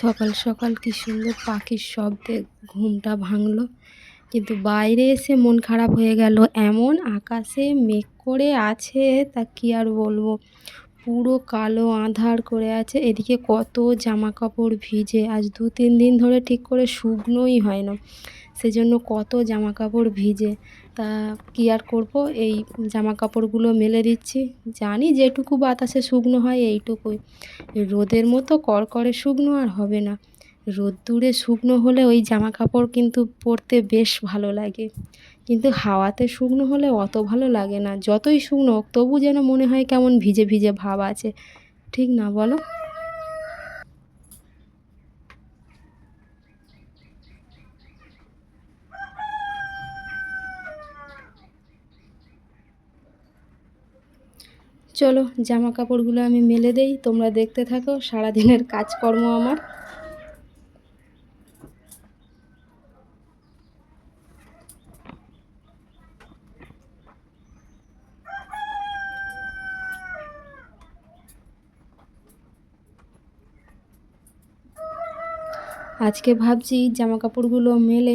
সকাল সকাল কি সুন্দর পাখির শব্দে ঘুমটা ভাঙলো। কিন্তু বাইরে এসে মন খারাপ হয়ে গেল। এমন আকাশে মেঘ করে আছে, তা কি আর বলব? পুরো কালো আঁধার করে আছে। এদিকে কত জামা কাপড় ভিজে। আজ দু তিন দিন ধরে ঠিক করে শুকনোই হয় না। সেজন্য কত জামা কাপড় ভিজে। তা কী আর করব? এই জামা কাপড়গুলো মেলে দিচ্ছি। জানি যেটুকু বাতাসে শুকনো হয় এইটুকুই। রোদের মতো কড়কড়ে শুকনো আর হবে না। রোদ্দুরে শুকনো হলে ওই জামা কাপড় কিন্তু পরতে বেশ ভালো লাগে। কিন্তু হাওয়াতে শুকনো হলে অত ভালো লাগে না। যতই শুকনো হোক, তবু যেন মনে হয় কেমন ভিজে ভিজে ভাব আছে। ঠিক না বলো? চলো জামা কাপড়গুলো আমি মেলে দেই। তোমরা দেখতে থাকো, সারাদিনের কাজকর্ম আমার। আজকে ভাবছি জামা কাপড়গুলো মেলে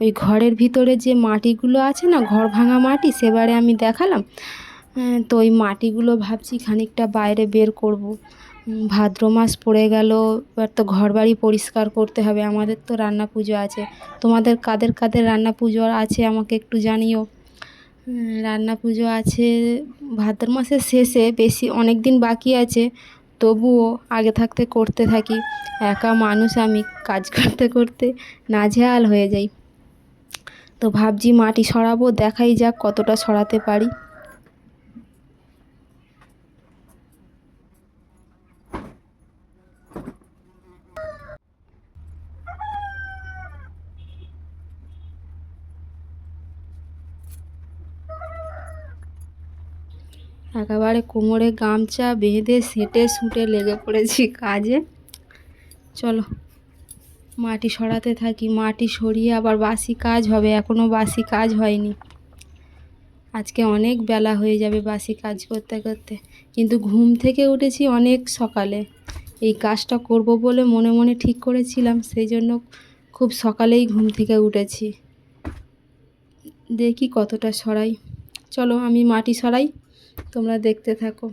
ওই ঘরের ভিতরে যে মাটিগুলো আছে না ঘর ভাঙা মাটি সেবারে আমি দেখালাম। হ্যাঁ, তো ওই মাটিগুলো ভাবছি খানিকটা বাইরে বের করব। ভাদ্র মাস পড়ে গেল এবার তো ঘর বাড়ি পরিষ্কার করতে হবে আমাদের তো রান্না পুজো আছে। তোমাদের কাদের কাদের রান্না পুজো আছে আমাকে একটু জানিও? রান্না পুজো আছে ভাদ্র মাসের শেষে বেশি অনেক দিন বাকি আছে। তবুও আগে থাকতে করতে থাকি। একা মানুষ আমি কাজ করতে করতে নাজেহাল হয়ে যাই। তো ভাবছি মাটি সরাবো, দেখাই যাক কতটা সরাতে পারি। একেবারে কোমরে গামছা বেঁধে সেটে সুটে লেগে পড়েছি কাজে। চলো, মাটি সরাতে থাকি, মাটি সরিয়ে আবার বাসি কাজ হবে এখনও বাসি কাজ হয়নি। আজকে অনেক বেলা হয়ে যাবে বাসি কাজ করতে করতে, কিন্তু ঘুম থেকে উঠেছি অনেক সকালে। এই কাজটা করব বলে মনে মনে ঠিক করেছিলাম সেই জন্য খুব সকালেই ঘুম থেকে উঠেছি। দেখি কতটা সরাই। চলো, আমি মাটি সরাই। তোমরা দেখতে থাকো।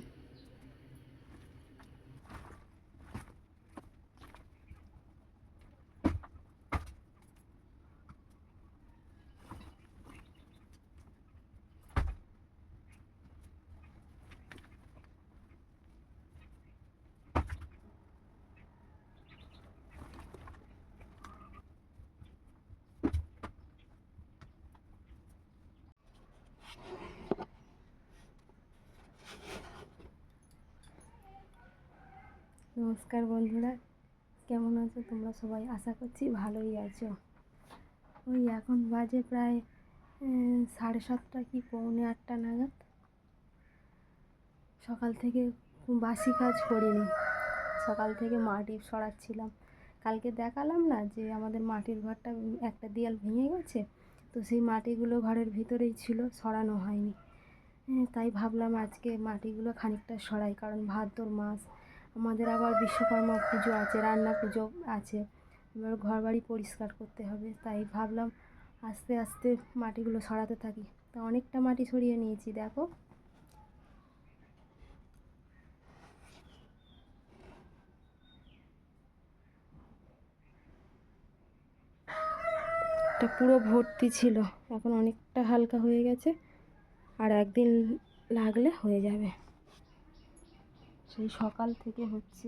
নমস্কার বন্ধুরা। কেমন আছো তোমরা সবাই? আশা করছি ভালোই আছো। ওই এখন বাজে প্রায় সাড়ে সাতটা কি পৌনে আটটা নাগাদ। সকাল থেকে বাসি কাজ করিনি। সকাল থেকে মাটি সরাচ্ছিলাম। কালকে দেখালাম না যে আমাদের মাটির ঘরটা একটা দেয়াল ভেঙে গেছে। তো সেই মাটিগুলো ঘরের ভিতরেই ছিল, সরানো হয়নি। তাই ভাবলাম আজকে মাটিগুলো খানিকটা সরাই, কারণ ভাদ্র মাস। আমাদের আবার বিশ্বকর্মা পুজো আছে, রান্না পুজো আছে। এবার ঘর বাড়ি পরিষ্কার করতে হবে, তাই ভাবলাম আস্তে আস্তে মাটিগুলো সরাতে থাকি। তা অনেকটা মাটি সরিয়ে নিয়েছি, দেখো। এটা পুরো ভর্তি ছিল, এখন অনেকটা হালকা হয়ে গেছে, আর একদিন লাগলে হয়ে যাবে। সেই সকাল থেকে হচ্ছে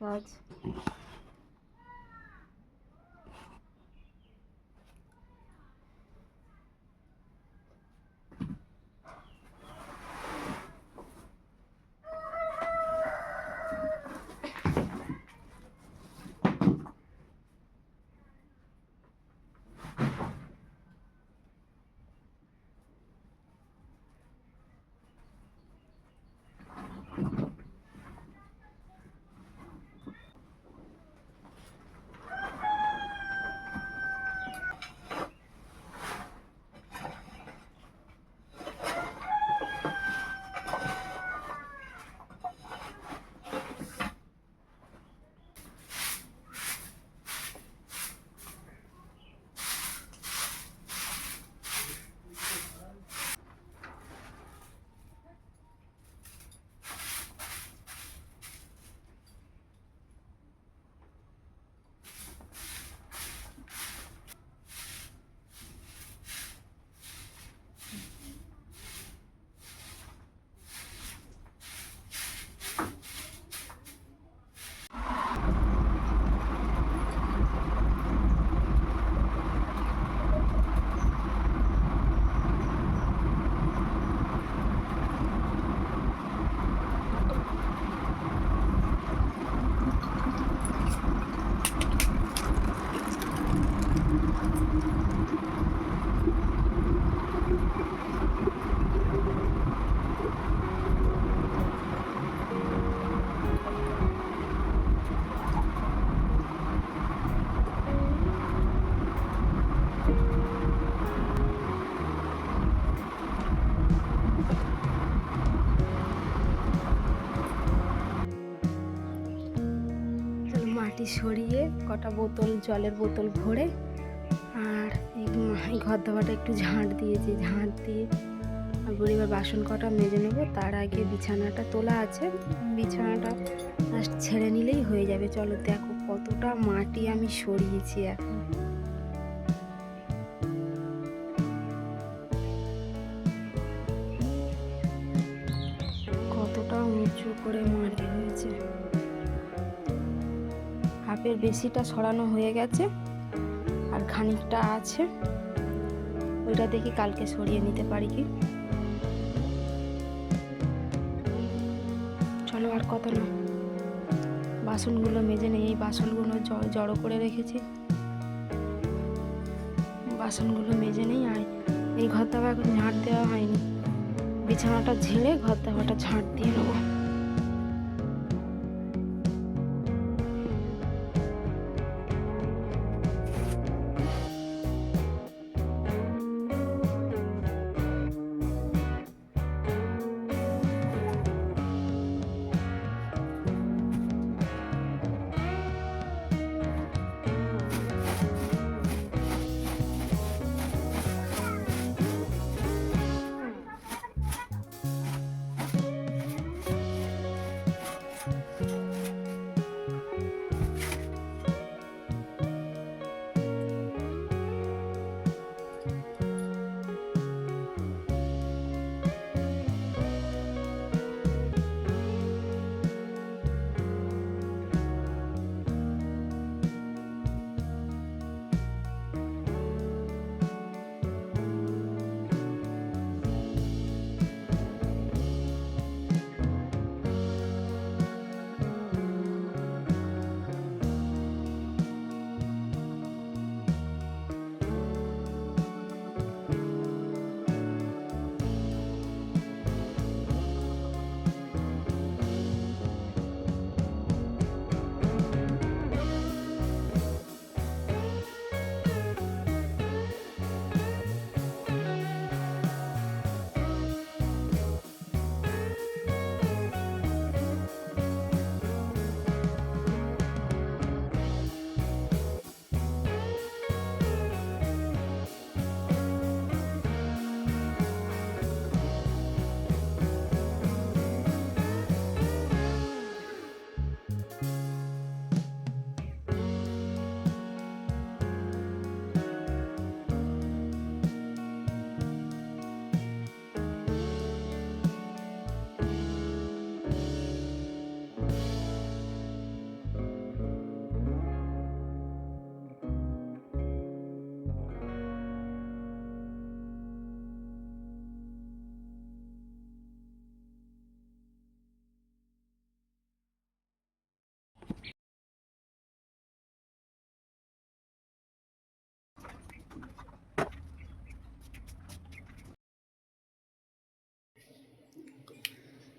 কাজ। সরিয়ে কটা বোতল, জলের বোতল ভরে আর ঘর দাবাটা একটু ঝাঁট দিয়েছি, ঝাঁট দিয়ে তারপর এবার বাসন কটা মেজে নেব। তার আগে বিছানাটা তোলা আছে। বিছানাটা ছেড়ে নিলেই হয়ে যাবে। চলো দেখো কতটা মাটি আমি সরিয়েছি এখন। কতটা উঁচু করে মাটি হয়েছে। হাফের বেশিটা সরানো হয়ে গেছে আর খানিকটা আছে। ওইটা দেখি কালকে সরিয়ে নিতে পারি কি? চলো আর কত না। বাসনগুলো মেজে নেই, এই বাসনগুলো জড়ো করে রেখেছি। বাসনগুলো মেজে নেই আর এই ঘর দাবা এখন ঝাঁট দেওয়া হয়নি। বিছানাটা ঝেড়ে ঘর দাবাটা ঝাঁট দিয়ে নেব।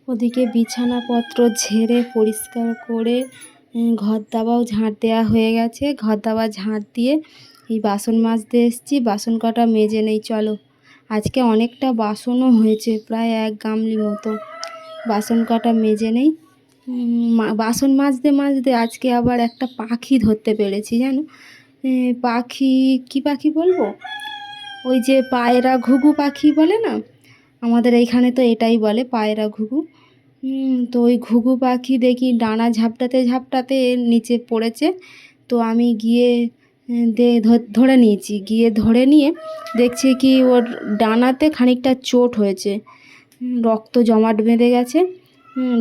ওদিকে বিছানাপত্র ঝেড়ে পরিষ্কার করে ঘর দাবাও ঝাঁট দেওয়া হয়ে গেছে। ঘর দাবা ঝাঁট দিয়ে এই বাসন মাজতে এসেছি। বাসন কটা মেজে নেই, চলো। আজকে অনেকটা বাসনও হয়েছে, প্রায় এক গামলি মতো। বাসন কটা মেজে নেই। বাসন মাজতে মাজতে আজকে আবার একটা পাখি ধরতে পেরেছি, জানো? পাখি, কি পাখি বলব? ওই যে পায়রা ঘুঘু পাখি বলে না? আমাদের এইখানে তো এটাই বলে, পায়রা ঘুঘু। তো ওই ঘুঘু পাখি দেখি ডানা ঝাপটাতে ঝাপটাতে নিচে পড়েছে। তো আমি গিয়ে ধরে নিয়েছি। গিয়ে ধরে নিয়ে দেখছি কি ওর ডানাতে খানিকটা চোট হয়েছে। রক্ত জমাট বেঁধে গেছে।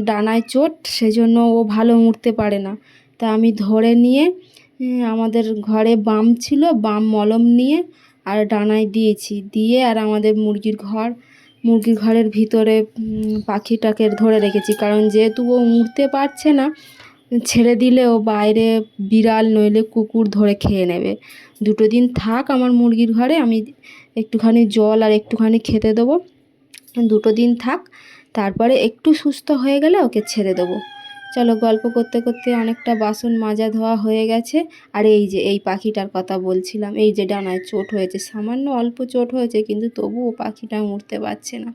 ডানায় চোট, সেজন্য ও ভালো উঠতে পারে না। তা আমি ধরে নিয়ে আমাদের ঘরে বাম ছিল, বাম মলম নিয়ে আর ডানায় দিয়েছি। দিয়ে আর আমাদের মুরগির ঘর মুরগির ঘরের ভিতরে পাখিটাকে ধরে রেখেছি। কারণ যেহেতু ও উঠতে পারছে না, ছেড়ে দিলে ও বাইরে বিড়াল নইলে কুকুর ধরে খেয়ে নেবে। দুটো দিন থাক আমার মুরগির ঘরে, আমি একটুখানি জল আর একটুখানি খেতে দেবো। দুটো দিন থাক, তারপরে একটু সুস্থ হয়ে গেলে ওকে ছেড়ে দেবো। চলো গল্প করতে করতে অনেকটা বাসন মাজা ধোয়া হয়ে গেছে। আর এই যে, এই পাখিটার কথা বলছিলাম, এই যে ডানায় চোট হয়েছে, সামান্য অল্প চোট হয়েছে, কিন্তু তবুও পাখিটা উঠতে পারছে না।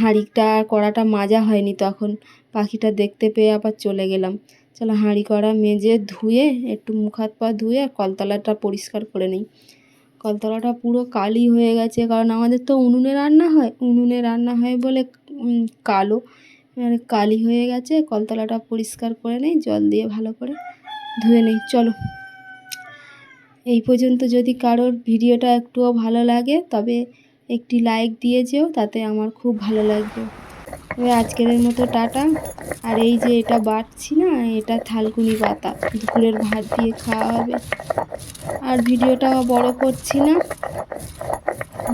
হাঁড়িটা আর কড়াটা মাজা হয়নি তখন। পাখিটা দেখতে পেয়ে আবার চলে গেলাম। চলো হাঁড়ি কড়া মেজে ধুয়ে, একটু মুখ হাত পা ধুয়ে আর কলতলাটা পরিষ্কার করে নিই। কলতলাটা পুরো কালি হয়ে গেছে, কারণ আমাদের তো উনুনে রান্না হয়। উনুনে রান্না হয় বলে কালো। এবারে কালি হয়ে গেছে, কলতলাটা পরিষ্কার করে নেই, জল দিয়ে ভালো করে ধুয়ে নেই, চলো। এই পর্যন্ত যদি কারোর ভিডিওটা একটুও ভালো লাগে, তবে একটি লাইক দিয়ে যেও, তাতে আমার খুব ভালো লাগবে। তবে আজকের মতো টাটা। আর এই যে এটা বাটছি না, এটা থালকুনি পাতা, দুপুরের ভাত দিয়ে খাওয়া হবে। আর ভিডিওটা বড় করছি না।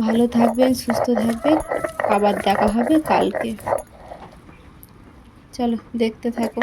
ভালো থাকবেন, সুস্থ থাকবেন, আবার দেখা হবে কালকে। চলো দেখতে থাকো।